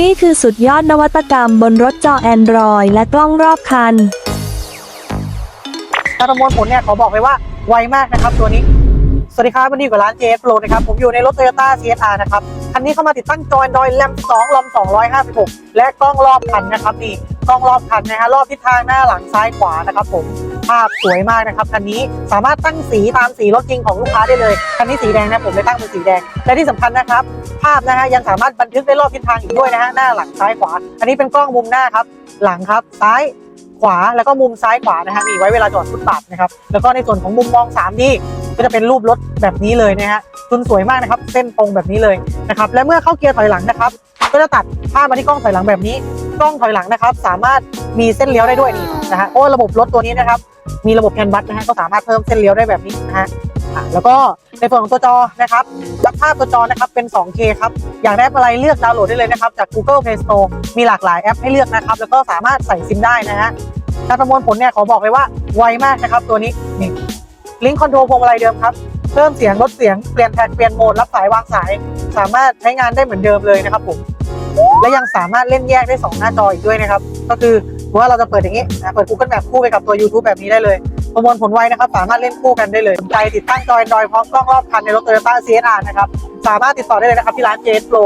นี่คือสุดยอดนวัตกรรมบนรถจอ Android และกล้องรอบคัน การประมวลผลเนี่ยขอบอกเลยว่าไวมากนะครับตัวนี้ สวัสดีครับวันนี้อยู่กับร้าน JS Pro นะครับ ผมอยู่ในรถ Toyota CSR นะครับ คันนี้เข้ามาติดตั้งจอ Android RAM 2 ROM 256 และกล้องรอบคันนะครับนี่กล้องรอบคันนะฮะรอบทิศทางหน้าหลังซ้ายขวานะครับผม ภาพสวยมากนะครับคันนี้สามารถตั้งสีตามสีรถจริงของลูกค้าได้เลยคันนี้สีแดงนะผมเลยตั้งเป็นสีแดงและที่สำคัญนะครับ ภาพนะฮะยังสามารถบันทึกได้รอบทิศทางอีกด้วยนะฮะหน้าหลังซ้ายขวา อันนี้เป็นกล้องมุมหน้าครับ หลังครับซ้ายขวาแล้วก็มุมซ้ายขวานะฮะมีไว้เวลาจอดฟุตบาทนะครับแล้วก็ในส่วนของมุมมอง 3D ก็จะเป็นรูปรถแบบนี้เลยนะฮะทุนสวยมากนะครับ เส้นตรงแบบนี้เลยนะครับและเมื่อเข้าเกียร์ถอยหลังนะครับ ก็จะตัดภาพมาที่กล้องถอยหลังแบบนี้ กล้องถอยหลังนะครับ สามารถมีเส้นเลี้ยวได้ด้วยนี่นะฮะเพราะว่าระบบรถตัวนี้นะครับ มีระบบแคนบัสนะฮะก็สามารถเพิ่มเส้นเลี้ยวได้แบบนี้นะฮะอะแล้วก็ในส่วนของตัวจอนะครับรับภาพตัวจอนะครับเป็น 2K ครับ อยากได้อะไรเลือกดาวน์โหลดได้เลยนะครับ จาก Google Play Store มีหลากหลายแอปให้เลือกนะครับ แล้วก็สามารถใส่ซิมได้นะฮะการประมวลผลเนี่ยขอบอกเลยว่าไวมากนะครับ ตัวนี้นี่ลิงก์คอนโทรลพวงมาลัยเดิมครับ เพิ่มเสียงลดเสียงเปลี่ยนแท็กเปลี่ยนโหมดรับสายวางสาย สามารถใช้งานได้เหมือนเดิมเลยนะครับผม และยังสามารถเล่นแยกได้ 2 หน้าจออีกด้วยนะครับ ก็คือว่าเราจะเปิดอย่างนี้นะเปิด Google Map คู่ไปกับตัว YouTube แบบนี้ได้เลยประมวลผลไวนะครับ สามารถเล่นคู่กันได้เลยสนใจติดตั้งจอ Android พร้อมกล้องรอบคันในรถ Toyota CSR นะครับ สามารถติดต่อได้เลยนะครับที่ร้าน JS Pro